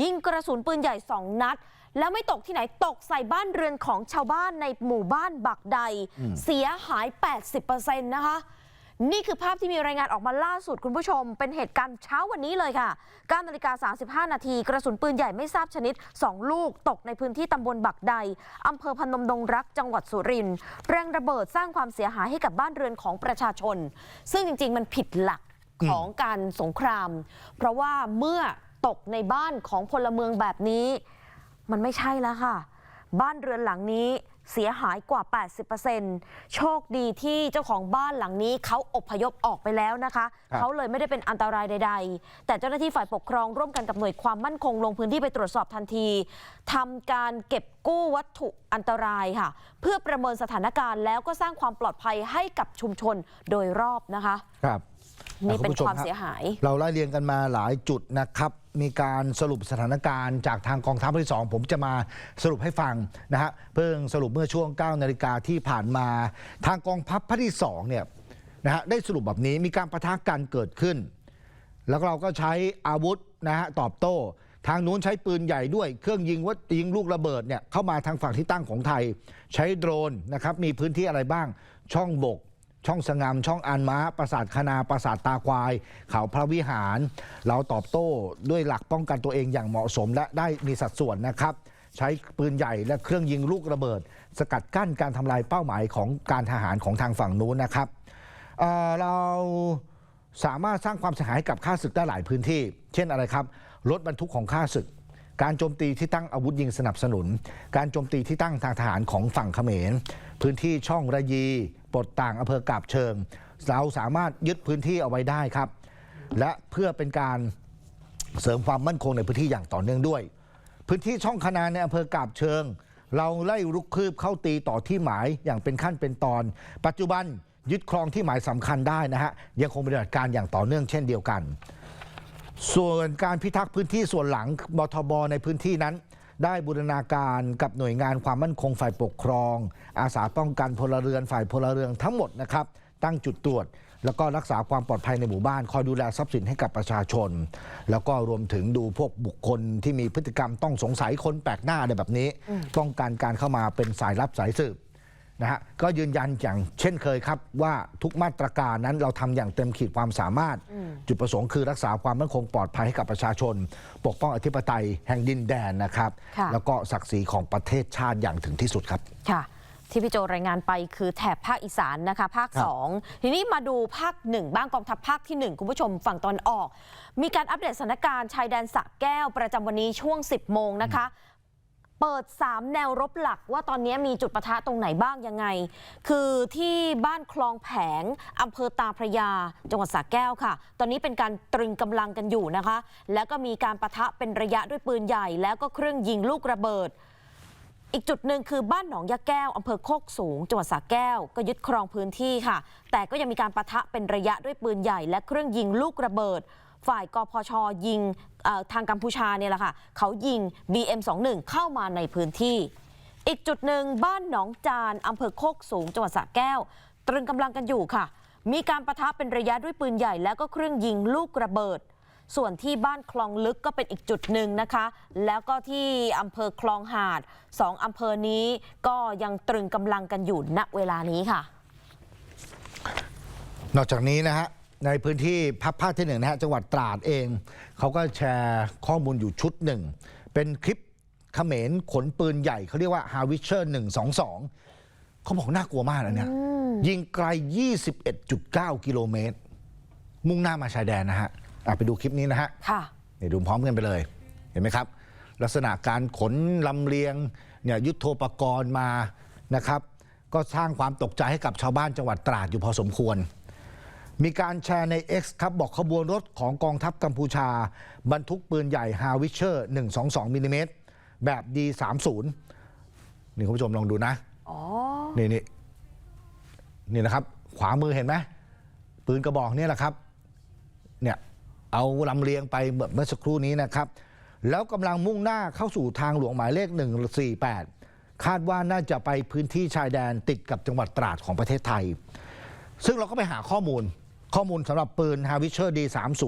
ยิงกระสุนปืนใหญ่สองนัด แล้วไม่ตกที่ไหนตกใส่บ้านเรือนของชาวบ้านในหมู่บ้านบักใด เสียหาย 80%นะคะ นี่คือภาพที่มีรายงานออกมาล่าสุดคุณผู้ชม เป็นเหตุการณ์เช้าวันนี้เลยค่ะ9นาฬิกา35 นาที กระสุนปืนใหญ่ไม่ทราบชนิด 2 ลูกตกในพื้นที่ตำบลบักใดอำเภอพนมดงรักจังหวัดสุรินทร์แรงระเบิดสร้างความเสียหายให้กับบ้านเรือนของประชาชน ซึ่งจริง ๆ มันผิดหลักของการสงคราม เพราะว่าเมื่อ ตกในบ้านของพลเมืองแบบนี้ มันไม่ใช่แล้วค่ะ บ้านเรือนหลังนี้เสียหายกว่า 80%โชคดีที่เจ้าของบ้านหลังนี้เขาอพยพออกไปแล้วนะคะครับเขาเลยไม่ได้เป็นอันตรายใด ๆ แต่เจ้าหน้าที่ฝ่ายปกครองร่วมกันกับหน่วยความมั่นคงลงพื้นที่ไปตรวจสอบทันทีทำการเก็บกู้วัตถุอันตรายค่ะ เพื่อประเมินสถานการณ์แล้วก็สร้างความปลอดภัยให้กับชุมชนโดยรอบนะคะ ครับ นี่เป็นณผู้ชความรับเสียหาย เราไล่เรียงกันมาหลายจุดนะครับ มีการสรุปสถานการณ์จากทางกองทัพที่ 2 ผมจะมาสรุปให้ฟังนะฮะเพิ่งสรุปเมื่อช่วง 9 นาฬิกาที่ผ่านมาทางกองทัพภาคที่2เนี่ยนะฮะได้สรุปแบบนี้มีการประทะกันเกิดขึ้น แล้วเราก็ใช้อาวุธนะฮะตอบโต้ ทางนู้นใช้ปืนใหญ่ด้วย เครื่องยิงวัดยิงลูกระเบิดเนี่ยเข้ามาทางฝั่งที่ตั้งของไทย ใช้โดรนนะครับมีพื้นที่อะไรบ้างช่องบก ช่องสงามช่องอันม้า ปราสาทคณาปราสาทตาควาย เขาพระวิหาร เราตอบโต้ด้วยหลักป้องกันตัวเองอย่างเหมาะสมและได้มีสัดส่วนนะครับ ใช้ปืนใหญ่และเครื่องยิงลูกระเบิด สกัดกั้นการทำลายเป้าหมายของการทหารของทางฝั่งนู้นนะครับเเราสามารถสร้างความเสียหายให้กับข้าศึกได้หลายพื้นที่ เช่นอะไรครับรถบรรทุกของข้าศึก การโจมตีที่ตั้งอาวุธยิงสนับสนุน การโจมตีที่ตั้งทางทหารของฝั่งเขมร พื้นที่ช่องระยี ปลดต่างอำเภอกาบเชิง เราสามารถยึดพื้นที่เอาไว้ได้ครับ และเพื่อเป็นการเสริมความมั่นคงในพื้นที่อย่างต่อเนื่องด้วย พื้นที่ช่องคณาในอำเภอกาบเชิง เราไล่รุกคืบเข้าตีต่อที่หมายอย่างเป็นขั้นเป็นตอน ปัจจุบันยึดครองที่หมายสำคัญได้นะฮะยังคงปฏิบัติการอย่างต่อเนื่องเช่นเดียวกัน ส่วนการพิทักษ์พื้นที่ส่วนหลังบทบในพื้นที่นั้น ได้บูรณาการกับหน่วยงานความมั่นคงฝ่ายปกครอง อาสาป้องกันพลเรือนฝ่ายพลเรือนทั้งหมดนะครับตั้งจุดตรวจ แล้วก็รักษาความปลอดภัยในหมู่บ้าน คอยดูแลทรัพย์สินให้กับประชาชน แล้วก็รวมถึงดูพวกบุคคลที่มีพฤติกรรมต้องสงสัยคนแปลกหน้าอะไรแบบนี้ ป้องกันการเข้ามาเป็นสายลับสายสืบ นะฮะก็ยืนยันอย่างเช่นเคยครับ ว่าทุกมาตรการนั้นเราทำอย่างเต็มขีดความสามารถ จุดประสงค์คือรักษาความมั่นคงปลอดภัยให้กับประชาชน ปกป้องอธิปไตยแห่งดินแดนนะครับค่ะแล้วก็ศักดิ์ศรีของประเทศชาติอย่างถึงที่สุดครับค่ะที่พี่โจรายงานไปคือแถบภาคอีสานนะคะ ภาคครับ2ทีนี้มาดูภาคหนึ่งบ้างกองทัพภาคที่ 1 คุณผู้ชมฝั่งตอนออก มีการอัปเดตสถานการณ์ชายแดนสระแก้วประจำวันนี้ช่วง 10 โมงนะคะ เปิด 3 แนวรบหลักว่าตอนนี้มีจุดปะทะตรงไหนบ้างยังไง คือที่บ้านคลองแผงอำเภอตาพระยา จังหวัดสระแก้วค่ะ ตอนนี้เป็นการตรึงกำลังกันอยู่นะคะ แล้วก็มีการประทะเป็นระยะด้วยปืนใหญ่ แล้วก็เครื่องยิงลูกระเบิด อีกจุดหนึ่งคือบ้านหนองยะแก้วอำเภอโคกสูง จังหวัดสระแก้ว ก็ยึดครองพื้นที่ค่ะ แต่ก็ยังมีการประทะเป็นระยะด้วยปืนใหญ่ และเครื่องยิงลูกระเบิด ฝ่ายกพชยิงทางกัมพูชาเนี่ยแหละค่ะเขายิง BM21 เข้ามาในพื้นที่ อีกจุดหนึ่งบ้านหนองจานอำเภอโคกสูงจังหวัดสระแก้ว ตรึงกำลังกันอยู่ค่ะ มีการประทะเป็นระยะด้วยปืนใหญ่แล้วก็เครื่องยิงลูกระเบิด ส่วนที่บ้านคลองลึกก็เป็นอีกจุดหนึ่งนะคะ แล้วก็ที่อำเภอคลองหาดสองอำเภอนี้ก็ยังตรึงกำลังกันอยู่ณเวลานี้ค่ะ นอกจากนี้นะฮะ ในพื้นที่ภาคภาคที่หนึ่งนะฮะจังหวัดตราดเอง เขาก็แชร์ข้อมูลอยู่ชุดหนึ่ง เป็นคลิปเขมรขนปืนใหญ่เขาเรียกว่า h a r w i t c h e r 122เขาบอกน่ากลัวมากนะเนี่ยยิงไกล 21.9 กิโลเมตร มุ่งหน้ามาชายแดนนะฮะอะไปดูคลิปนี้นะฮะค่ะนี่ดูพร้อมกันไปเลย เห็นไหมครับ ลักษณะการขนลำเลียงเนี่ยยุทโธปกรณ์มานะครับ ก็สร้างความตกใจให้กับชาวบ้านจังหวัดตราดอยู่พอสมควร มีการแชร์ใน X ครับบอกขบวนรถของกองทัพกัมพูชา บรรทุกปืนใหญ่ฮาวิเชอร์ 122มิลลิเมตรแบบ D30 นี่คุณผู้ชมลองดูนะอ๋อนี่นี่นี่นะครับ ขวามือเห็นไหมปืนกระบอกเนี่ยแหละครับเนี่ยเอาลำเลียงไปเมื่อเมื่อสักครู่นี้นะครับ แล้วกำลังมุ่งหน้าเข้าสู่ทางหลวงหมายเลข 148 คาดว่าน่าจะไปพื้นที่ชายแดนติดกับจังหวัดตราดของประเทศไทย ซึ่งเราก็ไปหาข้อมูล ข้อมูลสำหรับปืน h a v i c h e r D30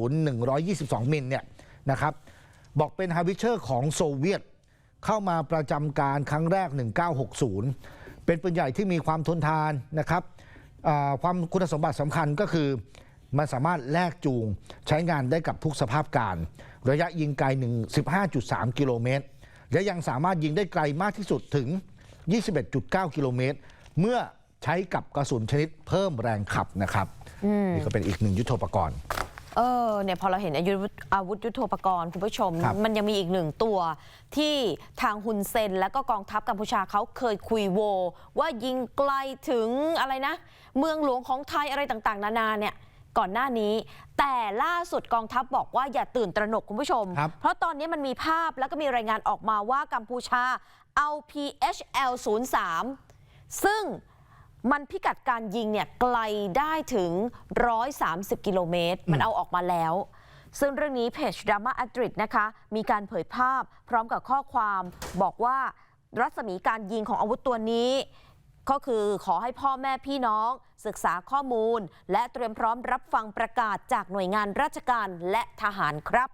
122 มิลเนี่ยนะครับบอกเป็นฮาวิเชอร์ของโซเวียต เข้ามาประจำการครั้งแรก 1960 เป็นปืนใหญ่ที่มีความทนทานนะครับความคุณสมบัติสำคัญก็คือมันสามารถแลกจูงใช้งานได้กับทุกสภาพการ ระยะยิงไกล15.3 กิโลเมตร และยังสามารถยิงได้ไกลมากที่สุดถึง 21.9 กิโลเมตร เมื่อใช้กับกระสุนชนิดเพิ่มแรงขับนะครับ นี่ก็เป็นอีกหนึ่งยุทโธปกรณ์ เออเนี่ยพอเราเห็นอายุอาวุธยุโทโธปกรณ์คุณผู้ชม ครับ มันยังมีอีกหนึ่งตัว ที่ทางฮุนเซนและก็กองทัพกัมพูชาเขาเคยคุยโว ว่ายิงไกลถึงอะไรนะ เมืองหลวงของไทยอะไรต่างๆ นานาเนี่ยก่อนหน้านี้ แต่ล่าสุดกองทัพบอกว่าอย่าตื่นตระหนกคุณผู้ชม ครับ เพราะตอนนี้มันมีภาพแล้วก็มีรายงานออกมาว่ากัมพูชาเอา PHL 03ซึ่ง มันพิกัดการยิงเนี่ยไกลได้ถึง 130 กิโลเมตร มันเอาออกมาแล้ว ซึ่งเรื่องนี้เพจดราม่าอัดริดนะคะ มีการเผยภาพพร้อมกับข้อความบอกว่ารัศมีการยิงของอาวุธตัวนี้ ก็คือขอให้พ่อแม่พี่น้อง ศึกษาข้อมูล และเตรียมพร้อมรับฟังประกาศจากหน่วยงานราชการและทหารครับ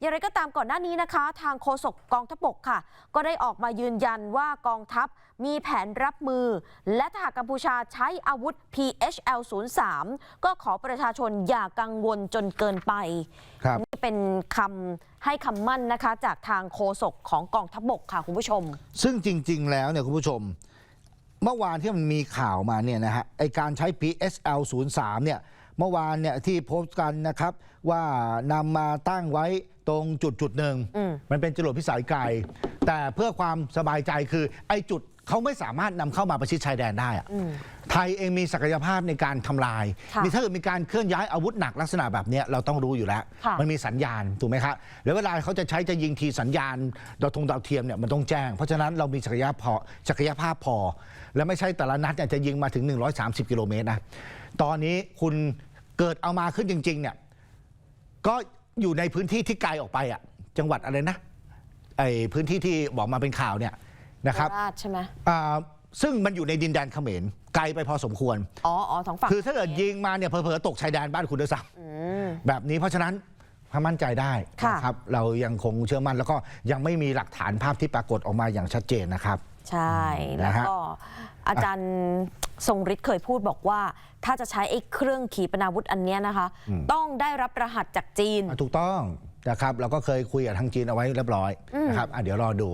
อย่างไรก็ตามก่อนหน้านี้นะคะ ทางโฆษกกองทัพบกค่ะ ก็ได้ออกมายืนยันว่ากองทัพมีแผนรับมือ และถ้าหากกัมพูชาใช้อาวุธ PHL 03ก็ขอประชาชนอย่ากังวลจนเกินไปครับนี่เป็นคำให้คำมั่นนะคะ จากทางโฆษกของกองทัพบกค่ะคุณผู้ชม ซึ่งจริง ๆ แล้วเนี่ยคุณผู้ชม เมื่อวานที่มันมีข่าวมาเนี่ยนะฮะไอการใช้ PSL 03เนี่ย เมื่อวานเนี่ยที่โพสต์กันนะครับ ว่านำมาตั้งไว้ตรงจุดจุดหนึ่งอืม มันเป็นจรวดพิสัยไกล แต่เพื่อความสบายใจคือ ไอจุดเขาไม่สามารถนำเข้ามาประชิดชายแดนได้อะไทยเองมีศักยภาพในการทำลายค่ะนี่ถ้าเกิดมีการเคลื่อนย้ายอาวุธหนักลักษณะแบบเนี้ยเราต้องรู้อยู่แล้ว ค่ะ มันมีสัญญาณถูกไหมครับแล้วเวลาเขาจะใช้จะยิงทีสัญญาณดาวธงดาวเทียมเนี่ยมันต้องแจ้ง เพราะฉะนั้นเรามีศักยภาพพอศักยภาพพอ และไม่ใช่แต่ละนัดเนี่ยจะยิงมาถึง 130 กิโลเมตรนะตอนนี้คุณ เกิดเอามาขึ้นจริง ๆ เนี่ย ก็อยู่ในพื้นที่ที่ไกลออกไปอะ จังหวัดอะไรนะไอพื้นที่ที่บอกมาเป็นข่าวเนี่ยนะครับโคราชใช่ไหมอ่าซึ่งมันอยู่ในดินแดนเขมรไกลไปพอสมควร อ๋ออ๋อท้องฝั่งคือถ้าเกิดยิงมาเนี่ยเผลอๆตกชายแดนบ้านคุณด้วยซ้ำแบบนี้เพราะฉะนั้นความมั่นใจได้ค่ะ นะครับ เรายังคงเชื่อมั่นแล้วก็ยังไม่มีหลักฐานภาพที่ปรากฏออกมาอย่างชัดเจนนะครับ ใช่ แล้วนะฮะก็อาจารย์ทรงฤทธิ์เคยพูดบอกว่า ถ้าจะใช้ไอ้เครื่องขีปนาวุธอันเนี้ยนะคะ ต้องได้รับรหัสจากจีนอะถูกต้องนะครับเราก็เคยคุยกับทางจีนเอาไว้เรียบร้อยนะครับอะเดี๋ยวรอดู